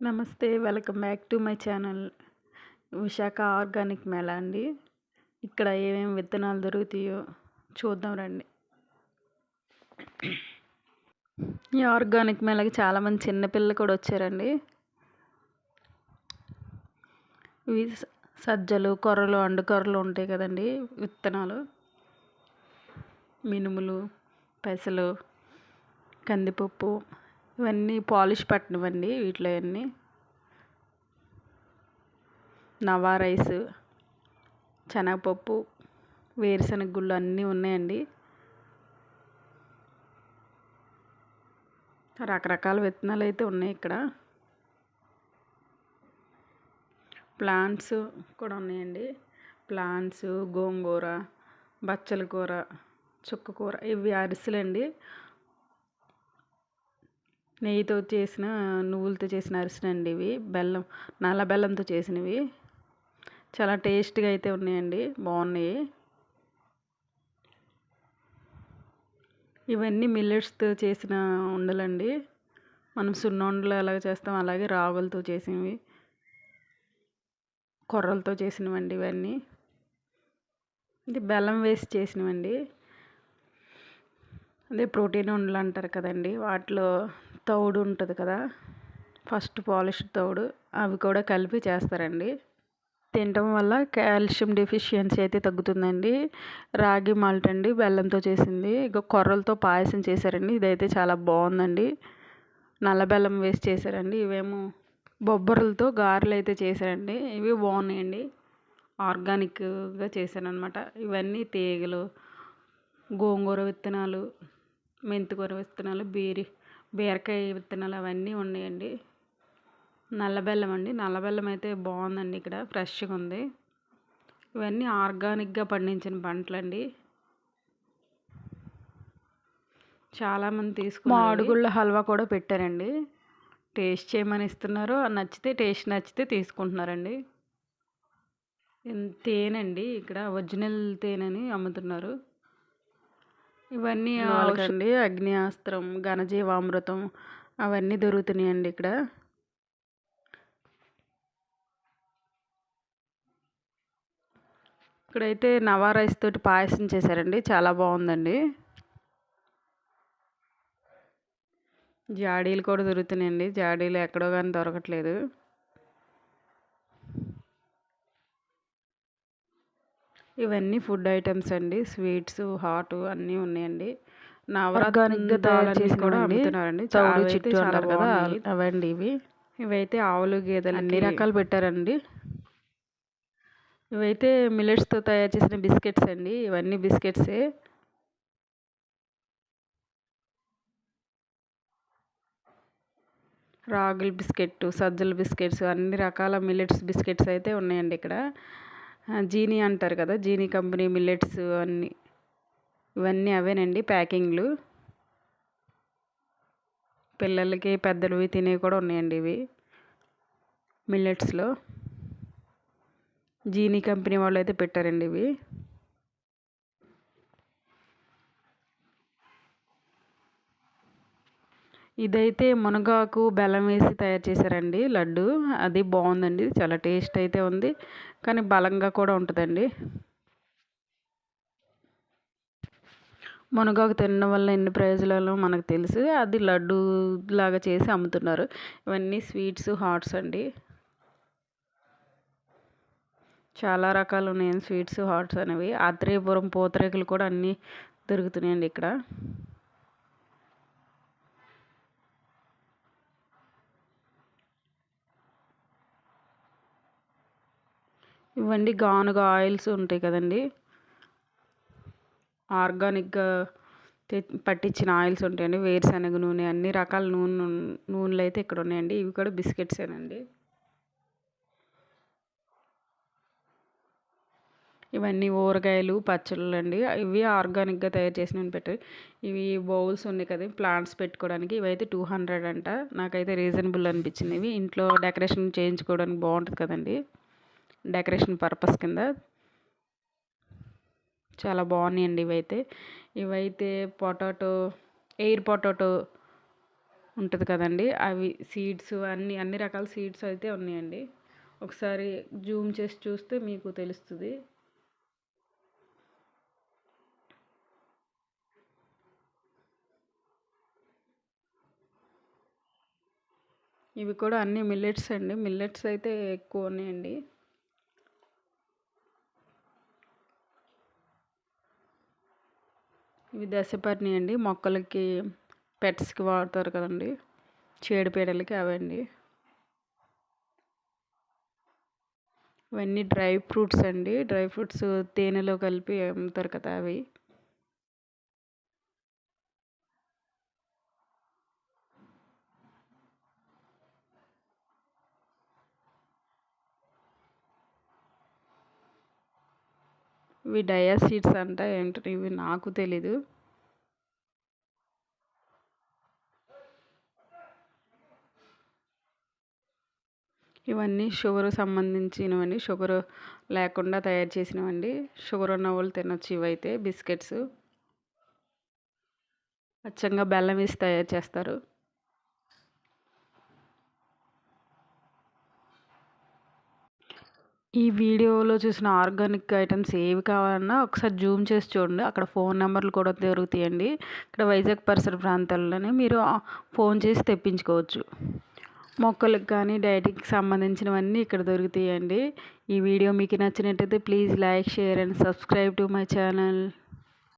Namaste welcome back to my channel Visakha organic mela అండి. ఇక్కడ ఏమేమి విత్తనాలు దొరుకుతాయో చూద్దాం రండి. ఈ ఆర్గానిక్ మేళకి చాలామంది చిన్నపిల్లలు కూడా వచ్చారండి. ఇవి సజ్జలు కొర్రలు అండుకొర్రలు ఉంటాయి కదండి విత్తనాలు. మినుములు పెసలు కందిపప్పు ఇవన్నీ పాలిష్ పట్టినవండి వీటిలో అన్నీ. నవా రైస్ శనగపప్పు వేరుశనగ గుళ్ళు అన్నీ ఉన్నాయండి. రకరకాల విత్తనాలు అయితే ఉన్నాయి ఇక్కడ. ప్లాంట్స్ కూడా ఉన్నాయండి. ప్లాంట్స్ గోంగూర బచ్చల కూర చుక్క కూర ఇవి అరిసెలండి. నెయ్యితో చేసిన నువ్వులతో చేసిన అరిసెలు అండి ఇవి. బెల్లం నల్ల బెల్లంతో చేసినవి. చాలా టేస్ట్గా అయితే ఉన్నాయండి. బాగున్నాయి. ఇవన్నీ మిల్లెట్స్తో చేసిన ఉండలండి. మనం సున్నుండలు ఎలాగ చేస్తాం అలాగే రాగులతో చేసినవి. కొర్రలతో చేసినవండి ఇవన్నీ. ఇది బెల్లం వేసి చేసినవండి. అదే ప్రోటీన్ ఉండలు అంటారు కదండి. వాటిలో తౌడు ఉంటుంది కదా ఫస్ట్ పాలిష్ తౌడు అవి కూడా కలిపి చేస్తారండి. తినటం వల్ల కాల్షియం డెఫిషియన్సీ అయితే తగ్గుతుందండి. రాగి మాల్ట్ అండి బెల్లంతో చేసింది. ఇక కొర్రలతో పాయసం చేశారండి ఇదైతే చాలా బాగుందండి. నల్ల బెల్లం వేసి చేశారండి ఇవేమో బొబ్బర్లతో గారెలు అయితే చేశారండి. ఇవి బాగున్నాయండి. ఆర్గానిక్గా చేశారనమాట ఇవన్నీ తీగలు గోంగూర విత్తనాలు మెంతికూర విత్తనాలు బీరి బీరకాయ విత్తనాలు అవన్నీ ఉన్నాయండి. నల్ల బెల్లం అండి. నల్ల బెల్లం అయితే బాగుందండి ఇక్కడ. ఫ్రెష్గా ఉంది. ఇవన్నీ ఆర్గానిక్గా పండించిన పంటలండి. చాలామంది తీసుకున్నారు. మామిడిగుళ్ళ హల్వా కూడా పెట్టారండి. టేస్ట్ చేయమని ఇస్తున్నారు. నచ్చితే టేస్ట్ నచ్చితే తీసుకుంటున్నారండి. తేనండి. ఇక్కడ ఒరిజినల్ తేనెని అమ్ముతున్నారు. ఇవన్నీ వాళ్ళకండి అగ్నియాస్త్రం ఘనజీవామృతం అవన్నీ దొరుకుతున్నాయండి ఇక్కడ. ఇక్కడైతే నవా రైస్ తోటి పాయసం చేశారండి. చాలా బాగుందండి. జాడీలు కూడా దొరుకుతున్నాయండి. జాడీలు ఎక్కడో కానీ దొరకట్లేదు. ఇవన్నీ ఫుడ్ ఐటమ్స్ అండి. స్వీట్స్ హాట్ అన్నీ ఉన్నాయండి. నవరత్నిగా తయారు చేసి కూడా అమ్ముతున్నారండి. చౌడు చిట్టు అంటారు కదా అవండి ఇవి. ఇవైతే ఆవులు గేదెలు అన్ని రకాలు పెట్టారండి. ఇవైతే మిల్లెట్స్తో తయారు చేసిన బిస్కెట్స్ అండి. ఇవన్నీ బిస్కెట్సే. రాగుల బిస్కెట్ సజ్జల బిస్కెట్స్ అన్ని రకాల మిల్లెట్స్ బిస్కెట్స్ అయితే ఉన్నాయండి ఇక్కడ. జీనీ అంటారు కదా జీనీ కంపెనీ మిల్లెట్స్ అన్నీ ఇవన్నీ అవేనండి ప్యాకింగ్లు. పిల్లలకి పెద్దలవి తినేవి కూడా ఉన్నాయండి ఇవి మిల్లెట్స్లో. జీనీ కంపెనీ వాళ్ళు అయితే పెట్టారండి ఇవి. ఇదైతే మునగాకు బెల్లం వేసి తయారు చేశారండి లడ్డు. అది బాగుందండి చాలా టేస్ట్ అయితే ఉంది కానీ బలంగా కూడా ఉంటుందండి. మునగాకు తినడం వల్ల ఎన్ని ప్రయోజనాలు మనకు తెలుసు. అది లడ్డు లాగా చేసి అమ్ముతున్నారు. ఇవన్నీ స్వీట్స్ హాట్స్ అండి. చాలా రకాలు ఉన్నాయి స్వీట్స్ హాట్స్ అనేవి. ఆత్రేయపురం పూతరేకులు కూడా అన్నీ దొరుకుతున్నాయండి ఇక్కడ. ఇవ్వండి. గానుగ ఆయిల్స్ ఉంటాయి కదండి. ఆర్గానిక్గా పట్టించిన ఆయిల్స్ ఉంటాయండి. వేరుశనగ నూనె అన్ని రకాల నూనె నూనెలు అయితే ఇక్కడ ఉన్నాయండి. ఇవి కూడా బిస్కెట్సేనండి ఇవన్నీ ఊరగాయలు పచ్చళ్ళు అండి. ఇవి ఆర్గానిక్గా తయారు చేసినవి పెట్టి ఇవి బౌల్స్ ఉన్నాయి కదా ప్లాంట్స్ పెట్టుకోవడానికి. ఇవైతే టూ హండ్రెడ్ అంట. నాకైతే రీజనబుల్ అనిపించింది. ఇవి ఇంట్లో డెకరేషన్ చేయించుకోవడానికి బాగుంటుంది కదండి. డెకరేషన్ పర్పస్ కింద. చాలా బాగున్నాయండి ఇవైతే. ఇవైతే పొటాటో ఎయిర్ పొటాటో ఉంటుంది కదండి. అవి సీడ్స్ అన్ని అన్ని రకాల సీడ్స్ అయితే ఉన్నాయండి. ఒకసారి జూమ్ చేసి చూస్తే మీకు తెలుస్తుంది. ఇవి కూడా అన్ని మిల్లెట్స్ అండి. మిల్లెట్స్ అయితే ఎక్కువ ఉన్నాయండి. ఇవి దశపర్ణి అండి. మొక్కలకి పెట్స్కి వాడతారు కదండి. చీడపీడలకి అవండి. ఇవన్నీ డ్రై ఫ్రూట్స్ అండి. డ్రై ఫ్రూట్స్ తేనెలో కలిపి అమ్ముతారు కదా అవి. ఇవి డయా సీడ్స్ అంట ఏంటో ఇవి నాకు తెలీదు. ఇవన్నీ షుగర్ సంబంధించినవండి షుగర్ లేకుండా తయారు చేసినవండి. షుగర్ ఉన్న వాళ్ళు తినొచ్చు ఇవైతే బిస్కెట్స్. అచ్చంగా బెల్లం వేసి తయారు చేస్తారు. ఈ వీడియోలో చూసిన ఆర్గానిక్ ఐటమ్స్ ఏవి కావాలన్నా ఒకసారి జూమ్ చేసి చూడండి. అక్కడ ఫోన్ నెంబర్లు కూడా దొరుకుతాయండి. ఇక్కడ వైజాగ్ పరిసర ప్రాంతాల్లోనే మీరు ఫోన్ చేసి తెప్పించుకోవచ్చు. మొక్కలకు కానీ డైటింగ్కి సంబంధించినవన్నీ ఇక్కడ దొరుకుతాయండి. ఈ వీడియో మీకు నచ్చినట్టయితే please like share and subscribe to my channel.